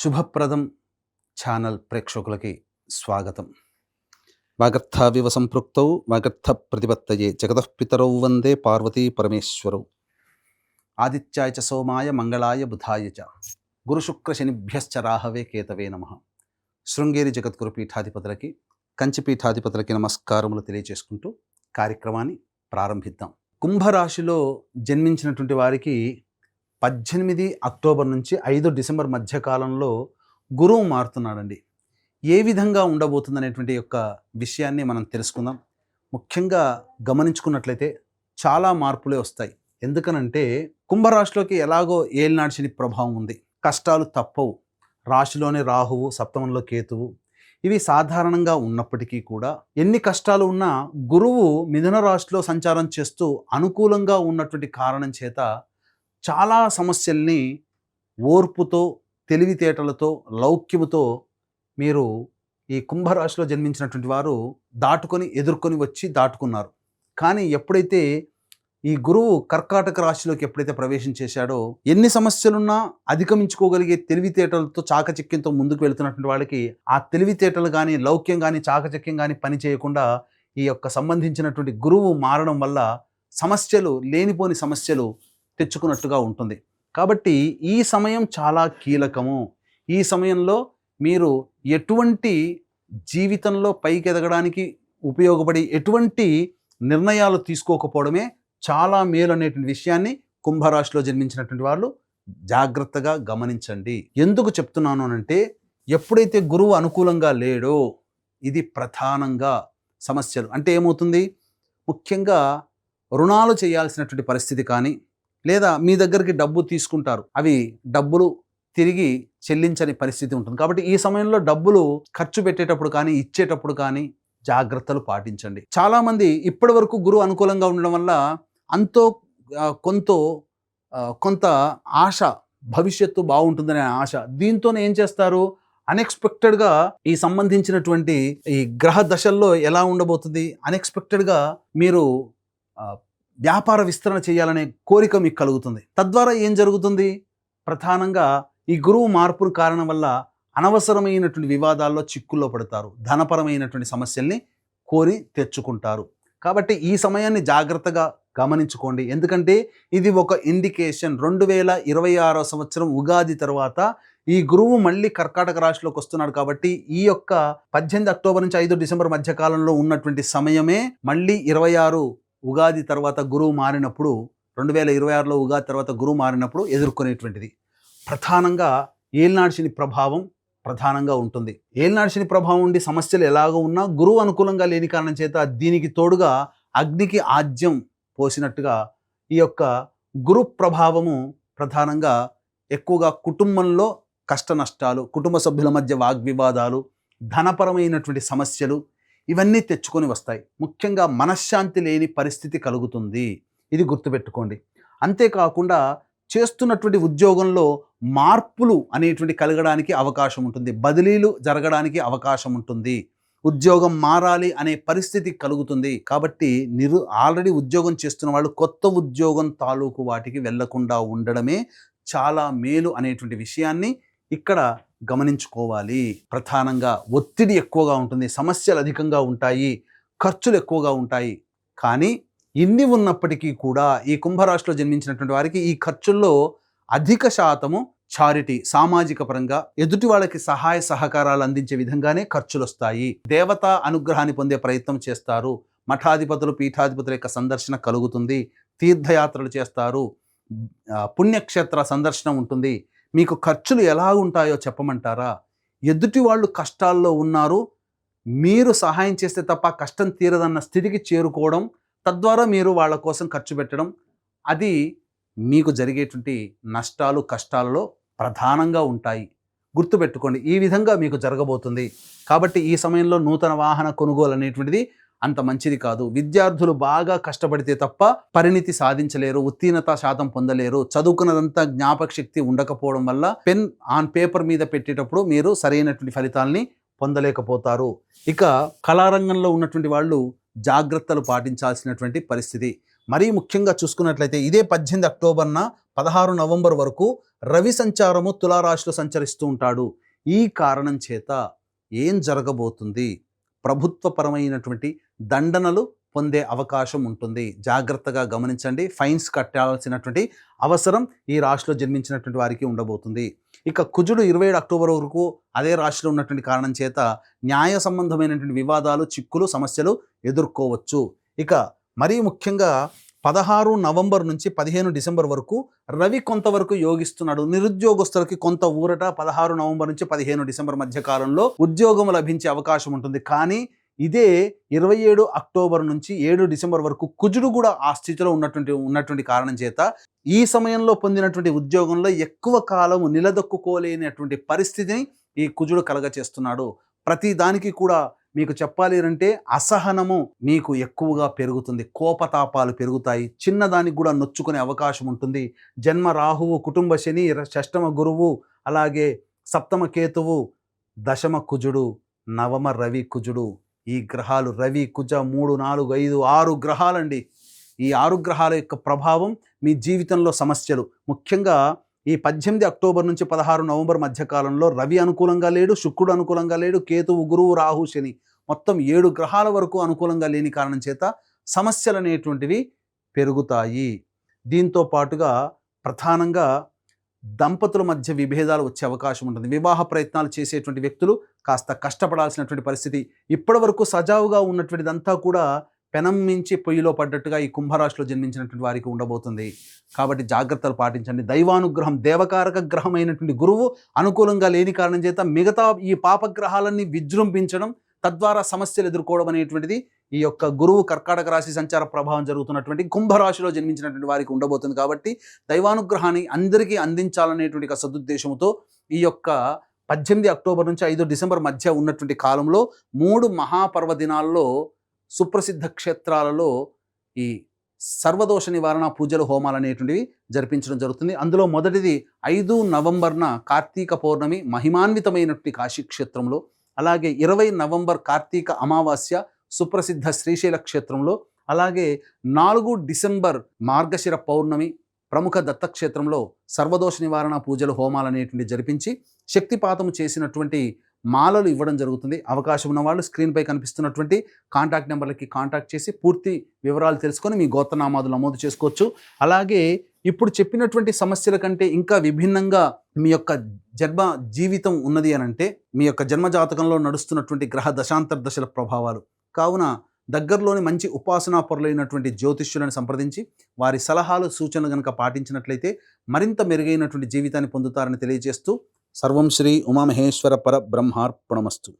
శుభప్రదం ఛానల్ ప్రేక్షకులకి స్వాగతం. వాగర్థావివ సంపృక్తౌ వాగర్థ ప్రతిపత్తయే జగతఃపితరౌ వందే పార్వతీ పరమేశ్వరౌ. ఆదిత్యాయ చ సోమాయ మంగళాయ బుధాయ చ. గురుశుక్రశనిభ్యశ్చ రాహవే కేతవే నమ. శృంగేరి జగద్గురు పీఠాధిపతులకి కంచి పీఠాధిపతులకి నమస్కారములు తెలియజేసుకుంటూ కార్యక్రమాన్ని ప్రారంభిద్దాం. కుంభరాశిలో జన్మించినటువంటి వారికి పద్దెనిమిది అక్టోబర్ నుంచి ఐదు డిసెంబర్ మధ్య కాలంలో గురువు మారుతున్నాడండి. ఏ విధంగా ఉండబోతుందనేటువంటి యొక్క విషయాన్ని మనం తెలుసుకుందాం. ముఖ్యంగా గమనించుకున్నట్లయితే చాలా మార్పులే వస్తాయి. ఎందుకనంటే కుంభరాశిలోకి ఎలాగో ఏలినాడు శని ప్రభావం ఉంది. కష్టాలు తప్పవు. రాశిలోనే రాహువు సప్తమంలో కేతువు ఇవి సాధారణంగా ఉన్నప్పటికీ కూడా ఎన్ని కష్టాలు ఉన్నా గురువు మిథున రాశిలో సంచారం చేస్తూ అనుకూలంగా ఉన్నటువంటి కారణం చేత చాలా సమస్యల్ని ఓర్పుతో తెలివితేటలతో లౌక్యముతో మీరు ఈ కుంభరాశిలో జన్మించినటువంటి వారు దాటుకొని ఎదుర్కొని వచ్చి దాటుకున్నారు. కానీ ఎప్పుడైతే ఈ గురువు కర్కాటక రాశిలోకి ఎప్పుడైతే ప్రవేశం చేశాడో ఎన్ని సమస్యలున్నా అధిగమించుకోగలిగే తెలివితేటలతో చాకచక్యంతో ముందుకు వెళుతున్నటువంటి వాళ్ళకి ఆ తెలివితేటలు కానీ లౌక్యం కానీ చాకచక్యం కానీ పని చేయకుండా ఈ యొక్క సంబంధించినటువంటి గురువు మారడం వల్ల సమస్యలు లేనిపోని సమస్యలు తెచ్చుకున్నట్టుగా ఉంటుంది. కాబట్టి ఈ సమయం చాలా కీలకము. ఈ సమయంలో మీరు ఎటువంటి జీవితంలో పైకి ఎదగడానికి ఉపయోగపడి ఎటువంటి నిర్ణయాలు తీసుకోకపోవడమే చాలా మేలు అనేటువంటి విషయాన్ని కుంభరాశిలో జన్మించినటువంటి వాళ్ళు జాగ్రత్తగా గమనించండి. ఎందుకు చెప్తున్నాను అంటే ఎప్పుడైతే గురువు అనుకూలంగా లేడో ఇది ప్రధానంగా సమస్యలు. అంటే ఏమవుతుంది? ముఖ్యంగా రుణాలు చేయాల్సినటువంటి పరిస్థితి కానీ లేదా మీ దగ్గరికి డబ్బు తీసుకుంటారు. అవి డబ్బులు తిరిగి చెల్లించని పరిస్థితి ఉంటుంది. కాబట్టి ఈ సమయంలో డబ్బులు ఖర్చు పెట్టేటప్పుడు కానీ ఇచ్చేటప్పుడు కానీ జాగ్రత్తలు పాటించండి. చాలామంది ఇప్పటి వరకు గురువు అనుకూలంగా ఉండడం వల్ల అంతో కొంత కొంత ఆశ భవిష్యత్తు బాగుంటుందనే ఆశ. దీంతో ఏం చేస్తారు? అన్ఎక్స్పెక్టెడ్గా ఈ సంబంధించినటువంటి ఈ గ్రహ దశల్లో ఎలా ఉండబోతుంది? అన్ఎక్స్పెక్టెడ్గా మీరు వ్యాపార విస్తరణ చేయాలనే కోరిక మీకు కలుగుతుంది. తద్వారా ఏం జరుగుతుంది? ప్రధానంగా ఈ గురువు మార్పుల కారణం వల్ల అనవసరమైనటువంటి వివాదాల్లో చిక్కుల్లో పడతారు. ధనపరమైనటువంటి సమస్యల్ని కోరి తెచ్చుకుంటారు. కాబట్టి ఈ సమయాన్ని జాగ్రత్తగా గమనించుకోండి. ఎందుకంటే ఇది ఒక ఇండికేషన్. రెండు వేల ఇరవై ఆరో సంవత్సరం ఉగాది తర్వాత ఈ గురువు మళ్ళీ కర్కాటక రాశిలోకి వస్తున్నాడు కాబట్టి ఈ యొక్క పద్దెనిమిది అక్టోబర్ నుంచి ఐదు డిసెంబర్ మధ్య కాలంలో ఉన్నటువంటి సమయమే మళ్ళీ ఇరవై ఆరు ఉగాది తర్వాత గురువు మారినప్పుడు రెండు వేల ఇరవై ఆరులో ఉగాది తర్వాత గురువు మారినప్పుడు ఎదుర్కొనేటువంటిది. ప్రధానంగా ఏలినాడు శని ప్రభావం ప్రధానంగా ఉంటుంది. ఏలినాడు శని ప్రభావం ఉండి సమస్యలు ఎలాగో ఉన్నా గురువు అనుకూలంగా లేని కారణం చేత దీనికి తోడుగా అగ్నికి ఆజ్యం పోసినట్టుగా ఈ యొక్క గురు ప్రభావము ప్రధానంగా ఎక్కువగా కుటుంబంలో కష్ట నష్టాలు కుటుంబ సభ్యుల మధ్య వాగ్వివాదాలు ధనపరమైనటువంటి సమస్యలు ఇవన్నీ తెచ్చుకొని వస్తాయి. ముఖ్యంగా మనశ్శాంతి లేని పరిస్థితి కలుగుతుంది. ఇది గుర్తుపెట్టుకోండి. అంతేకాకుండా చేస్తున్నటువంటి ఉద్యోగంలో మార్పులు అనేటువంటి కలగడానికి అవకాశం ఉంటుంది. బదిలీలు జరగడానికి అవకాశం ఉంటుంది. ఉద్యోగం మారాలి అనే పరిస్థితి కలుగుతుంది. కాబట్టి నిరు ఆల్రెడీ ఉద్యోగం చేస్తున్న వాళ్ళు కొత్త ఉద్యోగం తాలూకు వాటికి వెళ్ళకుండా ఉండడమే చాలా మేలు అనేటువంటి విషయాన్ని ఇక్కడ గమనించుకోవాలి. ప్రధానంగా ఒత్తిడి ఎక్కువగా ఉంటుంది సమస్యలు అధికంగా ఉంటాయి ఖర్చులు ఎక్కువగా ఉంటాయి. కానీ ఇన్ని ఉన్నప్పటికీ కూడా ఈ కుంభరాశిలో జన్మించినటువంటి వారికి ఈ ఖర్చుల్లో అధిక శాతము చారిటీ సామాజిక పరంగా ఎదుటి వాళ్ళకి సహాయ సహకారాలు అందించే విధంగానే ఖర్చులు వస్తాయి దేవతా అనుగ్రహాన్ని పొందే ప్రయత్నం చేస్తారు. మఠాధిపతులు పీఠాధిపతుల యొక్క సందర్శన కలుగుతుంది. తీర్థయాత్రలు చేస్తారు. పుణ్యక్షేత్ర సందర్శన ఉంటుంది. మీకు ఖర్చులు ఎలా ఉంటాయో చెప్పమంటారా? ఎదుటి వాళ్ళు కష్టాల్లో ఉన్నారు. మీరు సహాయం చేస్తే తప్ప కష్టం తీరదన్న స్థితికి చేరుకోవడం తద్వారా మీరు వాళ్ళ కోసం ఖర్చు పెట్టడం అది మీకు జరిగేటువంటి నష్టాలు కష్టాలలో ప్రధానంగా ఉంటాయి. గుర్తుపెట్టుకోండి ఈ విధంగా మీకు జరగబోతుంది. కాబట్టి ఈ సమయంలో నూతన వాహన కొనుగోలు అనేటువంటిది అంత మంచిది కాదు. విద్యార్థులు బాగా కష్టపడితే తప్ప పరిణితి సాధించలేరు ఉత్తీర్ణత శాతం పొందలేరు. చదువుకున్నదంతా జ్ఞాపక శక్తి ఉండకపోవడం వల్ల పెన్ ఆన్ పేపర్ మీద పెట్టేటప్పుడు మీరు సరైనటువంటి ఫలితాల్ని పొందలేకపోతారు. ఇక కళారంగంలో ఉన్నటువంటి వాళ్ళు జాగ్రత్తలు పాటించాల్సినటువంటి పరిస్థితి. మరీ ముఖ్యంగా చూసుకున్నట్లయితే ఇదే పద్దెనిమిది అక్టోబర్న పదహారు నవంబర్ వరకు రవి సంచారము తులారాశిలో సంచరిస్తూ ఉంటాడు. ఈ కారణం చేత ఏం జరగబోతుంది? ప్రభుత్వపరమైనటువంటి దండనలు పొందే అవకాశం ఉంటుంది. జాగ్రత్తగా గమనించండి. ఫైన్స్ కట్టాల్సినటువంటి అవసరం ఈ రాశిలో జన్మించినటువంటి వారికి ఉండబోతుంది. ఇక కుజుడు ఇరవై ఏడు అక్టోబర్ వరకు అదే రాశిలో ఉన్నటువంటి కారణం చేత న్యాయ సంబంధమైనటువంటి వివాదాలు చిక్కులు సమస్యలు ఎదుర్కోవచ్చు. ఇక మరీ ముఖ్యంగా పదహారు నవంబర్ నుంచి పదిహేను డిసెంబర్ వరకు రవి కొంతవరకు యోగిస్తున్నాడు. నిరుద్యోగస్తులకి కొంత ఊరట పదహారు నవంబర్ నుంచి పదిహేను డిసెంబర్ మధ్య కాలంలో ఉద్యోగం లభించే అవకాశం ఉంటుంది. కానీ ఇదే ఇరవై ఏడు అక్టోబర్ నుంచి ఏడు డిసెంబర్ వరకు కుజుడు కూడా ఆ స్థితిలో ఉన్నటువంటి ఉన్నటువంటి కారణం చేత ఈ సమయంలో పొందినటువంటి ఉద్యోగంలో ఎక్కువ కాలం నిలదొక్కుకోలేనటువంటి పరిస్థితిని ఈ కుజుడు కలగచేస్తున్నాడు. ప్రతి దానికి కూడా మీకు చెప్పాలి అంటే అసహనము మీకు ఎక్కువగా పెరుగుతుంది. కోపతాపాలు పెరుగుతాయి. చిన్నదానికి కూడా నొచ్చుకునే అవకాశం ఉంటుంది. జన్మ రాహువు కుటుంబ శని షష్టమ గురువు అలాగే సప్తమ కేతువు దశమ కుజుడు నవమ రవి కుజుడు ఈ గ్రహాలు రవి కుజ మూడు నాలుగు ఐదు ఆరు గ్రహాలండి. ఈ ఆరు గ్రహాల యొక్క ప్రభావం మీ జీవితంలో సమస్యలు. ముఖ్యంగా ఈ పద్దెనిమిది అక్టోబర్ నుంచి పదహారు నవంబర్ మధ్యకాలంలో రవి అనుకూలంగా లేడు శుక్రుడు అనుకూలంగా లేడు కేతువు గురువు రాహు శని మొత్తం ఏడు గ్రహాల వరకు అనుకూలంగా లేని కారణం చేత సమస్యలు అనేటువంటివి పెరుగుతాయి. దీంతో పాటుగా ప్రధానంగా దంపతుల మధ్య విభేదాలు వచ్చే అవకాశం ఉంటుంది. వివాహ ప్రయత్నాలు చేసేటువంటి వ్యక్తులు కాస్త కష్టపడాల్సినటువంటి పరిస్థితి ఇప్పటివరకు సజావుగా ఉన్నటువంటిదంతా కూడా పెనం మించి పొయ్యిలో పడ్డట్టుగా ఈ కుంభరాశిలో జన్మించినటువంటి వారికి ఉండబోతుంది. కాబట్టి జాగ్రత్తలు పాటించండి. దైవానుగ్రహం దేవకారక గ్రహం అయినటువంటి గురువు అనుకూలంగా లేని కారణం చేత మిగతా ఈ పాపగ్రహాలన్నీ విజృంభించడం తద్వారా సమస్యలు ఎదుర్కోవడం అనేటువంటిది ఈ యొక్క గురువు కర్కాటక రాశి సంచార ప్రభావం జరుగుతున్నటువంటి కుంభరాశిలో జన్మించినటువంటి వారికి ఉండబోతుంది కాబట్టి దైవానుగ్రహాన్ని అందరికీ అందించాలనేటువంటి ఒక సదుద్దేశంతో ఈ యొక్క పద్దెనిమిది అక్టోబర్ నుంచి ఐదు డిసెంబర్ మధ్య ఉన్నటువంటి కాలంలో మూడు మహాపర్వదినాల్లో సుప్రసిద్ధ క్షేత్రాలలో ఈ సర్వదోష నివారణ పూజలు హోమాలు అనేటువంటివి జరిపించడం జరుగుతుంది. అందులో మొదటిది ఐదు నవంబర్న కార్తీక పౌర్ణమి మహిమాన్వితమైనటువంటి కాశీ క్షేత్రంలో అలాగే ఇరవై నవంబర్ కార్తీక అమావాస్య సుప్రసిద్ధ శ్రీశైల క్షేత్రంలో అలాగే నాలుగు డిసెంబర్ మార్గశిర పౌర్ణమి ప్రముఖ దత్తక్షేత్రంలో సర్వదోష నివారణ పూజలు హోమాలు అనేటువంటి జరిపించి శక్తిపాతము చేసినటువంటి మాలలు ఇవ్వడం జరుగుతుంది. అవకాశం ఉన్న వాళ్ళు స్క్రీన్పై కనిపిస్తున్నటువంటి కాంటాక్ట్ నెంబర్లకి కాంటాక్ట్ చేసి పూర్తి వివరాలు తెలుసుకొని మీ గోత్రనామాదులు నమోదు చేసుకోవచ్చు. అలాగే ఇప్పుడు చెప్పినటువంటి సమస్యల కంటే ఇంకా విభిన్నంగా మీ యొక్క జన్మ జీవితం ఉన్నది అని అంటే మీ యొక్క జన్మ జాతకంలో నడుస్తున్నటువంటి గ్రహ దశాంతర్దశల ప్రభావాలు కావున దగ్గరలోని మంచి ఉపాసనా పరులైనటువంటి జ్యోతిష్యులను సంప్రదించి వారి సలహాలు సూచనలు కనుక పాటించినట్లయితే మరింత మెరుగైనటువంటి జీవితాన్ని పొందుతారని తెలియజేస్తూ సర్వం శ్రీ ఉమామహేశ్వర పర బ్రహ్మార్పణమస్తు.